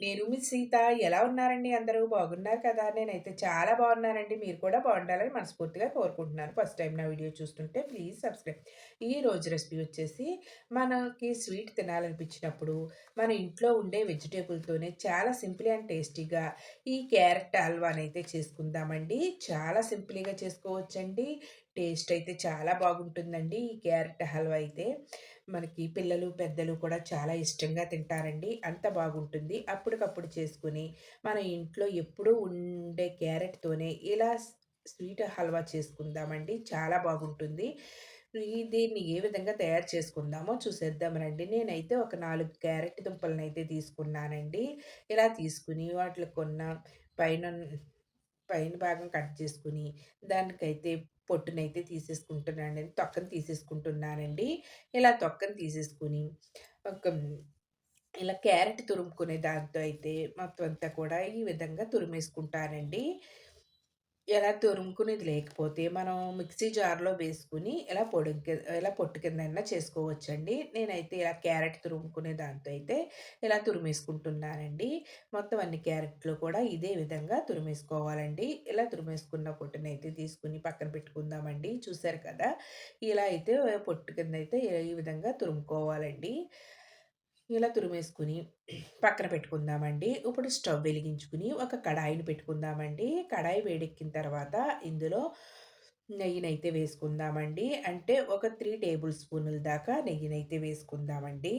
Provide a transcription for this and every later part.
నేను మీ సీత. ఎలా ఉన్నారండి అందరూ? బాగున్నారు కదా! నేనైతే చాలా బాగున్నానండి. మీరు కూడా బాగుండాలని మనస్ఫూర్తిగా కోరుకుంటున్నాను. ఫస్ట్ టైం నా వీడియో చూస్తుంటే ప్లీజ్ సబ్స్క్రైబ్. ఈ రోజు రెసిపీ వచ్చేసి మనకి స్వీట్ తినాలనిపించినప్పుడు మన ఇంట్లో ఉండే వెజిటేబుల్‌తోనే చాలా సింపుల్ అండ్ టేస్టీగా ఈ క్యారెట్ హల్వానైతే చేసుకుందామండి. చాలా సింపుల్‌గా చేసుకోవచ్చండి. టేస్ట్ అయితే చాలా బాగుంటుందండి. ఈ క్యారెట్ హల్వా అయితే మనకి పిల్లలు, పెద్దలు కూడా చాలా ఇష్టంగా తింటారండి. అంత బాగుంటుంది. అప్పటికప్పుడు చేసుకొని మన ఇంట్లో ఎప్పుడూ ఉండే క్యారెట్‌తోనే ఇలా స్వీట్ హల్వా చేసుకుందామండి. చాలా బాగుంటుంది. దీన్ని ఏ విధంగా తయారు చేసుకుందామో చూసేద్దాం రండి. నేనైతే ఒక నాలుగు క్యారెట్ దుంపలనైతే తీసుకున్నానండి. ఇలా తీసుకుని వాటికి కొన్న పైన పైన భాగం కట్ చేసుకొని దానికైతే పొట్టునైతే తీసేసుకుంటున్నానండి. తొక్కను తీసేసుకుంటున్నానండి. ఇలా తొక్కను తీసేసుకొని ఒక ఇలా క్యారెట్ తురుముకునే దాంతో అయితే మొత్తం అంతా కూడా ఈ విధంగా తురిమేసుకుంటానండి. ఎలా తురుముకునేది లేకపోతే మనం మిక్సీ జార్‌లో వేసుకుని ఇలా పొడి ఇలా పొట్టు కిందన్నా చేసుకోవచ్చండి. నేనైతే ఇలా క్యారెట్ తురుముకునే దాంతో అయితే ఇలా తురిమేసుకుంటున్నానండి. మొత్తం అన్ని క్యారెట్‌లు కూడా ఇదే విధంగా తురిమేసుకోవాలండి. ఇలా తురిమేసుకున్న పొట్టునైతే తీసుకుని పక్కన పెట్టుకుందామండి. చూసారు కదా! ఇలా అయితే పొట్టు కింద అయితే ఈ విధంగా తురుముకోవాలండి. ఇలా తురిమేసుకొని పక్కన పెట్టుకుందామండి. ఇప్పుడు స్టవ్ వెలిగించుకుని ఒక కడాయిని పెట్టుకుందామండి. కడాయి వేడెక్కిన తర్వాత ఇందులో నెయ్యినైతే వేసుకుందామండి. అంటే ఒక త్రీ టేబుల్ స్పూనుల దాకా నెయ్యినైతే వేసుకుందామండి.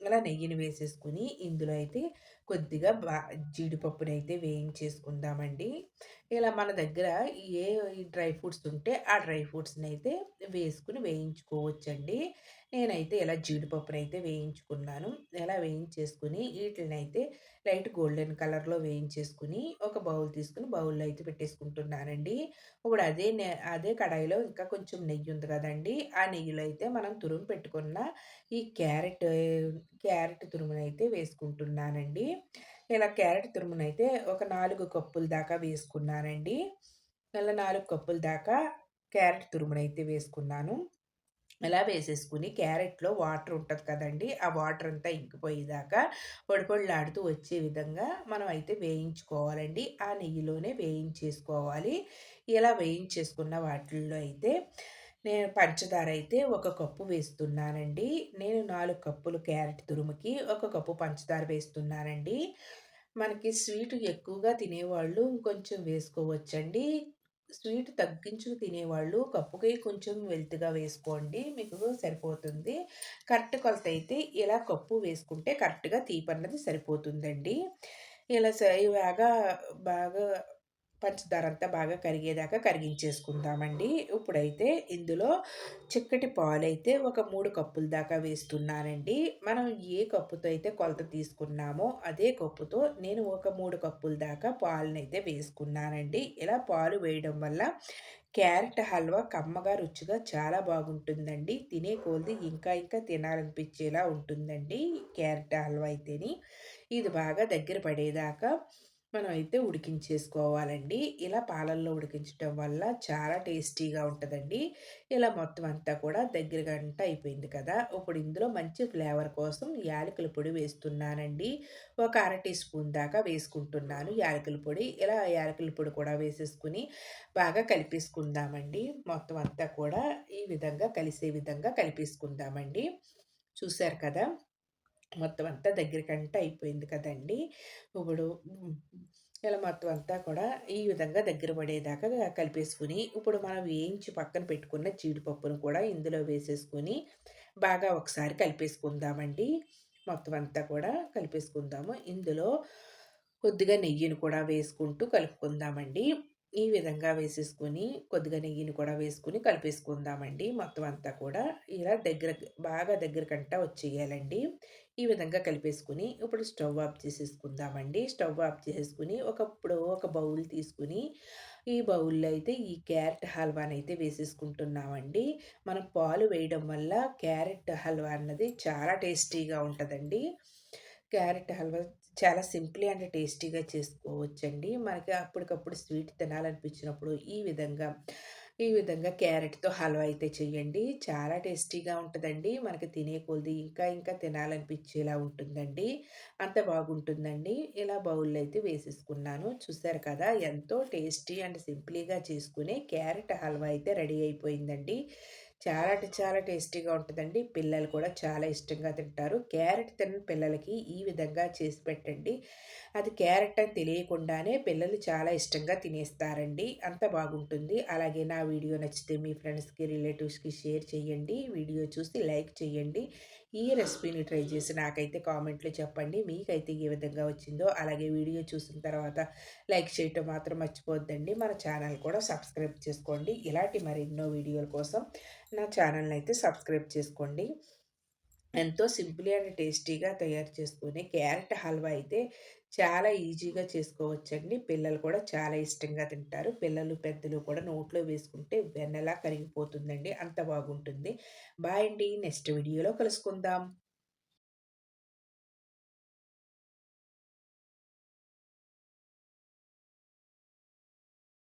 ఇలా నెయ్యిని వేసేసుకుని ఇందులో అయితే కొద్దిగా బా జీడిపప్పునైతే వేయించేసుకుందామండి. ఇలా మన దగ్గర ఏ డ్రై ఫ్రూట్స్ ఉంటే ఆ డ్రై ఫ్రూట్స్ని అయితే వేసుకుని వేయించుకోవచ్చండి. నేనైతే ఇలా జీడిపప్పునైతే వేయించుకున్నాను. ఇలా వేయించేసుకొని అయితే లైట్ గోల్డెన్ కలర్‌లో వేయించేసుకుని ఒక బౌల్ తీసుకొని బౌల్‌లో అయితే పెట్టేసుకుంటున్నానండి. ఇప్పుడు అదే నె అదే కడాయిలో ఇంకా కొంచెం నెయ్యి ఉంది కదండి ఆ నెయ్యిలో అయితే మనం తురుము పెట్టుకున్న ఈ క్యారెట్ క్యారెట్ తురుమునైతే వేసుకుంటున్నానండి. ఇలా క్యారెట్ తురుమునైతే ఒక నాలుగు కప్పుల దాకా వేసుకున్నానండి. ఇలా నాలుగు కప్పుల దాకా క్యారెట్ తురుమునైతే వేసుకున్నాను. ఇలా వేసేసుకుని క్యారెట్‌లో వాటర్ ఉంటుంది కదండి ఆ వాటర్ అంతా ఇంకిపోయేదాకా పొడి పొడిలాడుతూ వచ్చే విధంగా మనం అయితే వేయించుకోవాలండి. ఆ నెయ్యిలోనే వేయించేసుకోవాలి. ఇలా వేయించేసుకున్న వాటిల్లో అయితే నేను పంచదార అయితే ఒక కప్పు వేస్తున్నానండి. నేను నాలుగు కప్పులు క్యారెట్ తురుముకి ఒక కప్పు పంచదార వేస్తున్నానండి. మనకి స్వీట్ ఎక్కువగా తినేవాళ్ళు ఇంకొంచెం వేసుకోవచ్చండి. స్వీట్ తగ్గించుకు తినేవాళ్ళు కప్పుకి కొంచెం వెల్త్‌గా వేసుకోండి. మీకు సరిపోతుంది. కరెక్ట్ కొలత అయితే ఇలా కప్పు వేసుకుంటే కరెక్ట్‌గా తీపన్నది సరిపోతుందండి. ఇలా స బాగా బాగా పంచదార అంతా బాగా కరిగేదాకా కరిగించేసుకుందామండి. ఇప్పుడైతే ఇందులో చిక్కటి పాలైతే ఒక మూడు కప్పుల దాకా వేస్తున్నానండి. మనం ఏ కప్పుతో అయితే కొలత తీసుకున్నామో అదే కప్పుతో నేను ఒక మూడు కప్పుల దాకా పాలనైతే వేసుకున్నానండి. ఇలా పాలు వేయడం వల్ల క్యారెట్ హల్వా కమ్మగా, రుచిగా చాలా బాగుంటుందండి. తినే కొలది ఇంకా ఇంకా తినాలనిపించేలా ఉంటుందండి క్యారెట్ హల్వా అయితేని. ఇది బాగా దగ్గర పడేదాకా మనం అయితే ఉడికించేసుకోవాలండి. ఇలా పాలల్లో ఉడికించటం వల్ల చాలా టేస్టీగా ఉంటుందండి ఇలా మొత్తం అంతా కూడా దగ్గర గంట అయిపోయింది కదా! ఇప్పుడు ఇందులో మంచి ఫ్లేవర్ కోసం యాలకుల పొడి వేస్తున్నానండి. ఒక అర టీ స్పూన్ దాకా వేసుకుంటున్నాను యాలకుల పొడి. ఇలా యాలకుల పొడి కూడా వేసేసుకుని బాగా కలిపేసుకుందామండి. మొత్తం అంతా కూడా ఈ విధంగా కలిసే విధంగా కలిపేసుకుందామండి. చూసారు కదా! మొత్తం అంతా దగ్గరికంటే అయిపోయింది కదండీ! ఇప్పుడు ఇలా మొత్తం అంతా కూడా ఈ విధంగా దగ్గర పడేదాకా కలిపేసుకుని ఇప్పుడు మనం వేయించి పక్కన పెట్టుకున్న జీడిపప్పును కూడా ఇందులో వేసేసుకొని, బాగా ఒకసారి కలిపేసుకుందామండి. మొత్తం అంతా కూడా కలిపేసుకుందాము. ఇందులో కొద్దిగా నెయ్యిని కూడా వేసుకుంటూ కలుపుకుందామండి. ఈ విధంగా వేసేసుకొని కొద్దిగా నెయ్యిని కూడా వేసుకొని కలిపేసుకుందామండి. మొత్తం అంతా కూడా ఇలా దగ్గర బాగా దగ్గరకంట వచ్చేయాలండి. ఈ విధంగా కలిపేసుకుని ఇప్పుడు స్టవ్ ఆఫ్ చేసేసుకుందామండి. స్టవ్ ఆఫ్ చేసేసుకుని ఒకప్పుడు ఒక బౌల్ తీసుకొని ఈ బౌల్‌లో అయితే ఈ క్యారెట్ హల్వానైతే వేసేసుకుంటున్నామండి. మనం పాలు వేయడం వల్ల క్యారెట్ హల్వా అన్నది చాలా టేస్టీగా ఉంటుందండి క్యారెట్ హల్వా చాలా సింపుల్ అండ్ టేస్టీగా చేసుకోవచ్చండి. మనకి అప్పటికప్పుడు స్వీట్ తినాలనిపించినప్పుడు ఈ విధంగా ఈ విధంగా క్యారెట్‌తో హల్వా అయితే చేయండి. చాలా టేస్టీగా ఉంటుందండి మనకి తినే కొలది ఇంకా ఇంకా తినాలనిపించేలా ఉంటుందండి. అంత బాగుంటుందండి. ఇలా బౌల్‌లో అయితే వేసేసుకున్నాను. చూసారు కదా! ఎంతో టేస్టీ అండ్ సింప్లీగా చేసుకునే క్యారెట్ హల్వా అయితే రెడీ అయిపోయిందండి. చాలా అంటే చాలా టేస్టీగా ఉంటుందండి పిల్లలు కూడా చాలా ఇష్టంగా తింటారు. క్యారెట్ తిన్న పిల్లలకి ఈ విధంగా చేసి పెట్టండి. అది క్యారెట్ అని తెలియకుండానే పిల్లలు చాలా ఇష్టంగా తినేస్తారండి. అంత బాగుంటుంది. అలాగే నా వీడియో నచ్చితే మీ ఫ్రెండ్స్‌కి, రిలేటివ్స్‌కి షేర్ చేయండి. వీడియో చూసి లైక్ చేయండి. ఈ రెసిపీని ట్రై చేసి నాకైతే కామెంట్‌లో చెప్పండి. మీకైతే ఏ విధంగా వచ్చిందో, అలాగే వీడియో చూసిన తర్వాత లైక్ చేయటం మాత్రం మర్చిపోద్దండి మన ఛానల్ కూడా సబ్స్క్రైబ్ చేసుకోండి. ఇలాంటి మరెన్నో వీడియోల కోసం నా ఛానల్‌ని అయితే సబ్స్క్రైబ్ చేసుకోండి. ఎంతో సింపుల్ అండ్ టేస్టీగా తయారు చేసుకునే క్యారెట్ హల్వా అయితే చాలా ఈజీగా చేసుకోవచ్చండి. పిల్లలు కూడా చాలా ఇష్టంగా తింటారు. పిల్లలు, పెద్దలు కూడా నోట్లో వేసుకుంటే వెన్నలా కరిగిపోతుందండి. అంత బాగుంటుంది. బాయ్ అండి. నెక్స్ట్ వీడియోలో కలుసుకుందాం.